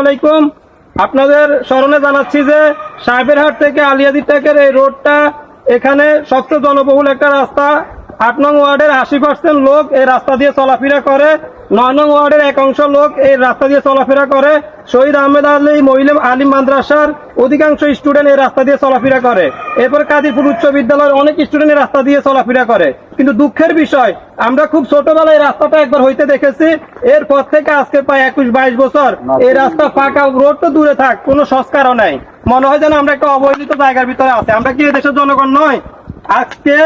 আলাইকুম। আপনাদের স্মরণে জানাচ্ছি যে সাহেবের হাট থেকে আলিয়াদি টেকের এই রোডটা এখানে সবচেয়ে জনবহুল একটা রাস্তা। আট নং ওয়ার্ডের আশি পার্সেন্ট লোক এই রাস্তা দিয়ে চলাফেরা করে। নয় নং ওয়ার্ডের এক অংশ লোক এই রাস্তা দিয়ে চলাফেরা করে। শহীদ আহমেদ আলী, মহিলা আলিম মাদ্রাসার অধিকাংশ স্টুডেন্ট এই রাস্তা দিয়ে চলাফেরা করে। এরপর কাদিরপুর উচ্চ বিদ্যালয়ের অনেক স্টুডেন্ট এই রাস্তা দিয়ে চলাফেরা করে। কিন্তু দুঃখের বিষয়, আমরা খুব ছোটবেলায় রাস্তাটা একবার হইতে দেখেছি। এরপর থেকে আজকে প্রায় একুশ বাইশ বছর এই রাস্তা ফাঁকা রোড তো দূরে থাক, কোনো সংস্কারও নাই। মনে হয় যেন আমরা একটা অবহেলিত জায়গার ভিতরে আছি। আমরা কি দেশের জনগণ নয়? আজকে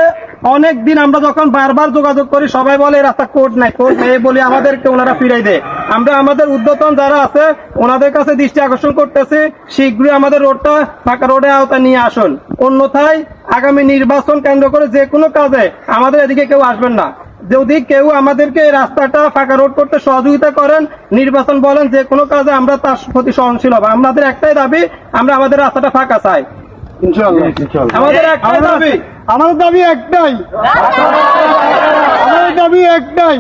অনেক দিন আমরা যখন বারবার যোগাযোগ করি, সবাই বলে, এই রাস্তা কোর্ট নাই কোর্ট নেই বলে আমাদেরকে ওনারা ফিরাই দেয়। আমরা আমাদের উদ্যতন যারা আছে, ওনাদের কাছে দৃষ্টি আকর্ষণ করতেছি, শীঘ্রই আমাদের রোডটা ফাঁকা রোডে আওতা নিয়ে আসুন। অন্যথায় আগামী নির্বাচন কেন্দ্র করে যে কোনো কাজে আমাদের এদিকে কেউ আসবেন না। যদি কেউ আমাদেরকে এই রাস্তাটা ফাঁকা রোড করতে সহযোগিতা করেন, নির্বাচন বলেন, যে কোনো কাজে আমরা তার প্রতি সহনশীল হব। আমাদের একটাই দাবি, আমরা আমাদের রাস্তাটা ফাঁকা চাই। আমাদের দাবি। আমাদের দাবি একটাই। আমাদের দাবি একটাই।